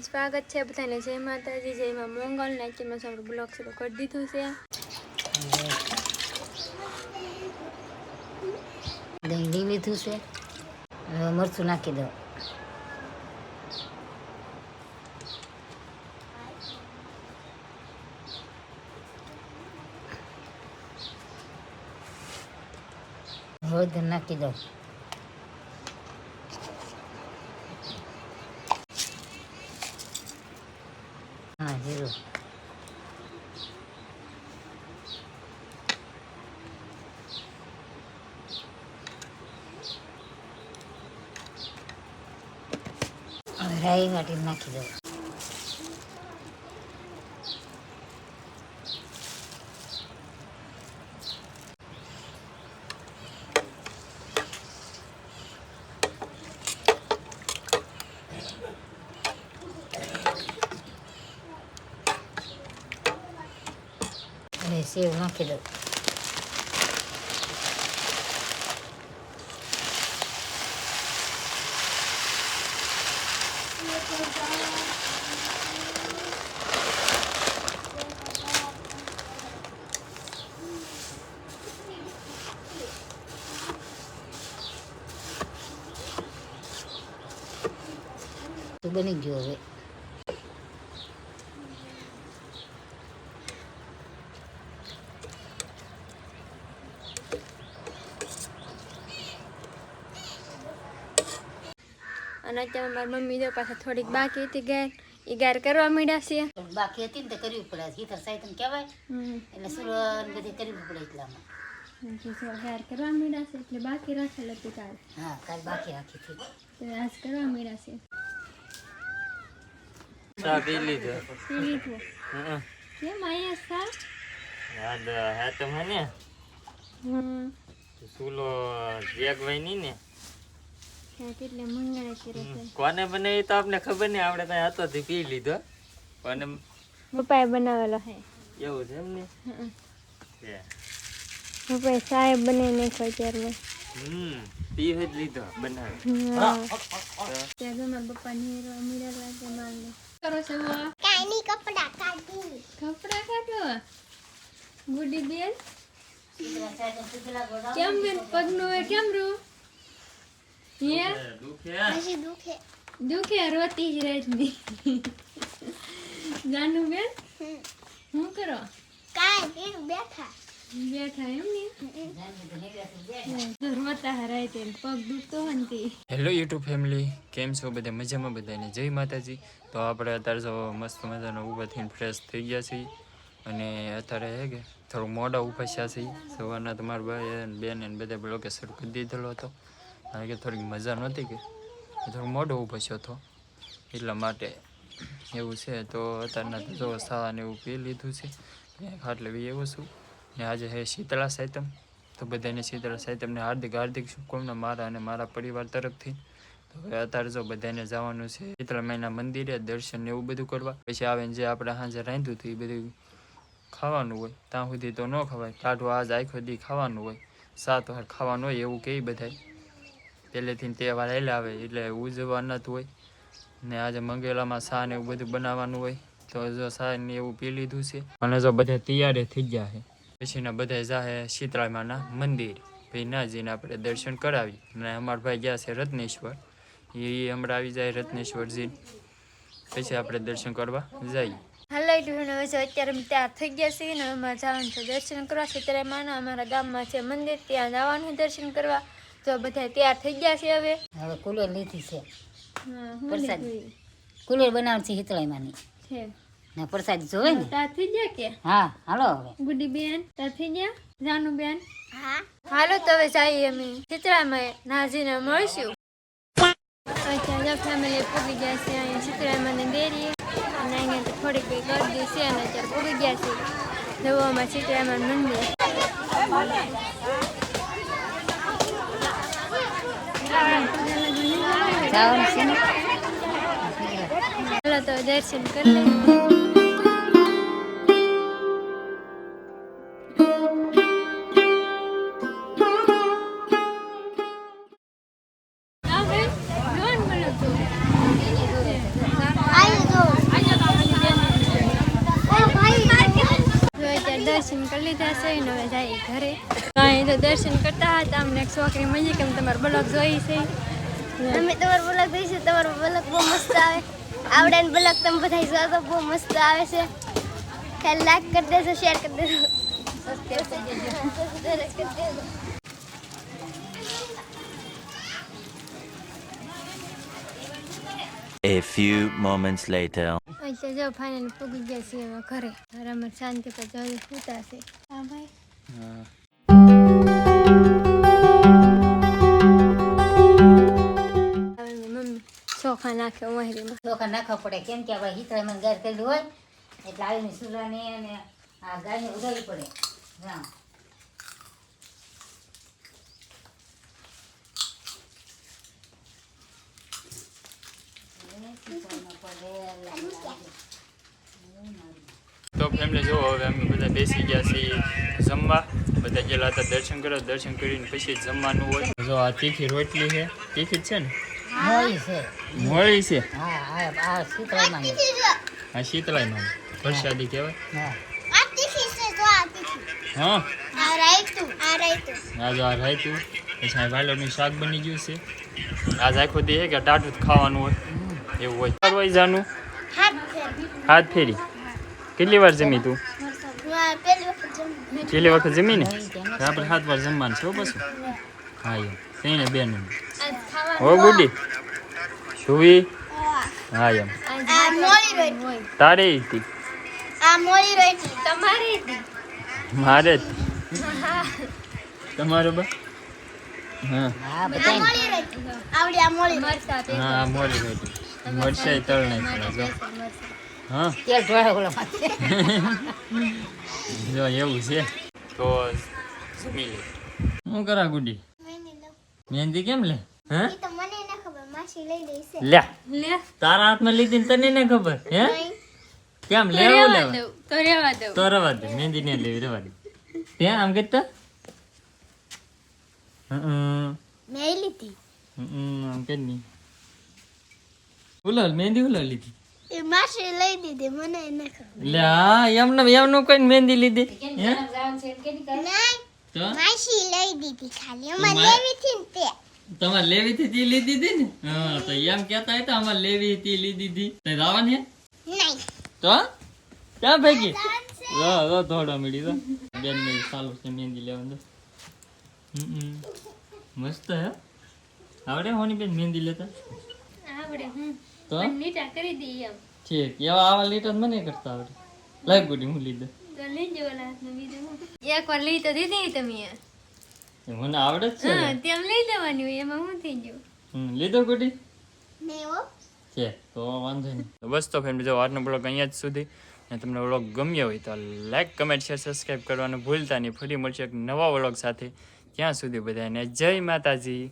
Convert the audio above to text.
સ્વાગત છે બધાને. જય માતાજી, જય માં મોંગલ. ને અત્યારમાં આપણે બ્લોગ શરૂ કરી દીધું છે. દહીં લીધું છે. હવે મરચું નાખી દો હળદર નાખી દો હા જીરું હવે રાઈ વાટીને નાખી દો હવે સેવ નાખી દો તો બની ગયો હવે અને અત્યારે મારી મમ્મી જો પાસે થોડીક બાકી હતી ગેર એ ગેર કરવા માંડ્યા છે બાકી હતી ને તો કરવી પડે. હીતર સાહિત્ય કહેવાય એટલે સુરન બધી કરવી પડે એટલામાં. ગેર કરવા માંડ્યા છે એટલે બાકી રાખેલ હતું કાલ. હા કાલ બાકી રાખી હતી તો આજ કરવા માંડ્યા છે. ચા પી લીધો. પી લીધું. કેમ અહીંયા સા યાદ હે તો મને. હમ. સુલો જેગવાયની ને ત્યાં કેટલે મંગાળે કરે છે કોને બનાવી તો આપને ખબર નહીં આપણે ત્યાં હતો થી પી લીધો. કોને પપ્પાએ બનાવેલો હે. એવું છે એમ ને? પપ્પાએ સાહેબ બનાવી નાખ્યો ત્યારમાં હમ પી જ લીધો બનાવે ત્યાં જો મારા પપ્પા નીરો મીરા લાગે મારને કરો છો? કાની કપડા કાઢી. કપડા કાઢો? ગુડી બેન? કેમ બેન? પગનું હોય કેમ રૂ હે દુખે દુખે રોતી જ રહેતી જાનુ બેન શું કરો બેઠા ને તે હેલો યુટ્યુબ ફેમિલી કેમ છો બધા? મજામાં બધાને? જય માતાજી. તો આપણે અત્યારે જો મસ્ત મજાનો ઊભા થઈને ફ્રેશ થઈ ગયા છીએ. અને અત્યારે હે કે થોડું મોડા ઊભા થયા છીએ. સવારના તમારા ભાઈ બેન અને બધા બ્લોકે શરૂ કરી દીધેલો હતો. કારણ કે થોડીક મજા નહોતી કે. થોડું મોઢો ઊભો થયો હતો એટલા માટે એવું છે તો અત્યારના તો જો એવું પી લીધું છે. ખાટલે બી એવું છું. ને આજે હે શીતળા સાયતમ. તો બધાને શીતળા સાયતમને હાર્દિક હાર્દિક શુભકામના મારા અને મારા પરિવાર તરફથી. તો હવે અત્યારે જો બધાને જવાનું છે શીતળા મહિના મંદિરે દર્શન એવું બધું કરવા. પછી આવે જે આપણે સાંજે રાંધ્યું હતું એ બધું ખાવાનું હોય. ત્યાં સુધી તો ન ખવાય. કાઢો આજ આખો દી ખાવાનું હોય. સાત વાર ખાવાનું હોય એવું કહે બધાય. પહેલેથી તહેવાર આવેલા આવે, એટલે ઉજવવા નતું હોય. ને આજે મંગેલામાં શાહ ને એવું બધું બનાવવાનું હોય, તો જો શાહ ને એવું પી લીધું છે. અને જો બધા તૈયાર થઈ ગયા છે. પછીના બધા જાહે શીતળામાના મંદિર. પછી ના આપણે દર્શન કરાવી. અને અમારા ભાઈ ગયા છે રત્નેશ્વર. એ હમણાં આવી જાય રત્નેશ્વરજી. પછી આપણે દર્શન કરવા જઈએ. હાલો યુટ્યુબ હવે અત્યારે અમે ત્યાં થઈ ગયા છીએ ને, અમારે જવાનું છે દર્શન કરવા. છે ત્યારે માના અમારા ગામમાં છે મંદિર, ત્યાં જવાનું દર્શન કરવા. તો બધા તૈયાર થઈ ગયા છે હવે? હવે કુલર લીધી છે. પ્રસાદ. કુલર બનાવવાનું છે હિતળાઈમાંની છે. ને પ્રસાદ જોવે ને? તા થઈ ગયા કે? હા હાલો હવે. ગુડી બેન તા થઈ ગયા? જાનુ બેન હાલો તો હવે જઈએ અમે. ચિત્રામાં નાજીને મળશું. અચ્છા જો ફેમિલી પૂગી ગયા છે અહીંયા ચિત્રામાં દેરી અને અહીંયા તો થોડીક કઈ ગરદી છે અને અત્યારે પૂગી ગયા છે. જવામાં ચિત્રામાં મંદિર. જવાનું છે ને? ચાલો તો દર્શન કરી દર્શન કરી લીધા છે અને જાય ઘરે. અહીં તો દર્શન કરતા હતા, અમને છોકરી મળી કેમ તમારો બ્લોગ જોઈ છે. અમે તમારો બ્લોગ દઈશું તમારો બ્લોગ બહુ મસ્ત આવે. આવડે ને બ્લોગ તમે બધા જોવા તો બહુ મસ્ત આવે છે. ખાલી લાઈક કરી દેજો શેર કરી દેજો. સબસ્ક્રાઇબ કરી દેજો A few moments later. એટલે જો ફાઇનલ પૂગી ગયા છીએ ઘરે. ઘરે અમારે શાંતિ પર જલ્દી સૂતા છે હા ભાઈ. હવે નાખવા પડે. કેમ કે આપણે હિતરામાં ગાય કરેલી હોય, એટલે આવીને સુલાને અને આ ગાયને ઉડાવવી પડે. હા. તો ફેમિલી જો હવે અમે બધા બેસી ગયા છીએ જમવા. બધા ગયેલા હતા, દર્શન કરવા દર્શન કરીને પછી જ જમવાનું હોય. જો આ તીખી રોટલી છે, તીખી જ છે ને? મોળી છે. મોળી છે? હા આ આ સીતરામાં આ શીતળાઈમાં પ્રસાદી કહેવાય? હા. આ તીખી છે તો આ તીખી હા? આ રાયતું આ રાયતું. આ જો આ રાયતું. પછી આ વાલોનું શાક બની ગયું છે. આજ આખો દી કે ટાટું જ ખાવાનું હોય. એવું હોય. કરવાઈ જાનું હાથ ફેરી. કેટલી વાર જમી તું? કેટલી વખત જમી. ને આપણે સાત વાર જમવાનું છે હો. હા એમ. તેને બેન. હો ગુડી. સુવી? હા એમ. આજ આ મોળી રોટી. તારે હતી. આ મોળી રોટી. તમારી હતી. મારે જ. તમારો બા? હા. હા આ રોટી. આવડી આ મોળી રોટી. મરચા તે હા મોરી રોટી. મરચાઈ તળ જો હા. જો એવું છે. તો જમી લે. શું કરા ગુડી? મહેંદી કેમ લે? હે? ઈ તો મને ન ખબર માસી લઈ લઈ છે. લે. લે. તારા હાથમાં લીધી તને ને ખબર હે? કેમ તો લેવું લેવા? દઉં તો રેવા દઉં. તો રવા દે મહેંદી ને લેવી રેવા દે. ત્યાં આમ કહેતા હમ મેં લીધી. હમ આમ કે નહીં ઉલાલ મહેંદી ઉલાલ લીધી? એ માસી લઈ દીધી મને ન ખબર. લે એમને એમનું કઈ મહેંદી લીધી હે? તો? માસી લઈ દીધી ખાલી. અમાર લેવી હતી ને તે. તમારે લેવી હતી તી લીધી હતી ને? હા તો એમ કેતા હતા અમારે લેવી હતી લીધી હતી તે રાવણ હે? નહીં. તો? ક્યાં ભેગી? રો રો થોડા મળી તો બેન ને ચાલુ છે મહેંદી લેવાનું. મસ્ત હે? આવડે હોની બેન મહેંદી લેતા? આવડે હું તો? નીટા કરી દઈએ એમ. ઠીક એવા આવા લીટા મને કરતા આવડે. લાગ ગુડી હું લીધો. તો લેજો ઓલા બીજું હું લઈ તો દીધી તમે મને આવડે છે હા તેમ લઈ લેવાની હોય એમાં શું થઈ ગયું? લીધો ગુડી? નહીં છે તો વાંધો નહીં. બસ તો ફેમિલી જો આજનો બ્લોગ અહીંયા જ સુધી. અને તમને વ્લોગ ગમ્યો હોય તો લાઈક કમેન્ટ શેર સબસ્ક્રાઈબ કરવાનું ભૂલતા નહીં. ફરી મળશે એક નવા વ્લોગ સાથે. ત્યાં સુધી બધાને જય માતાજી.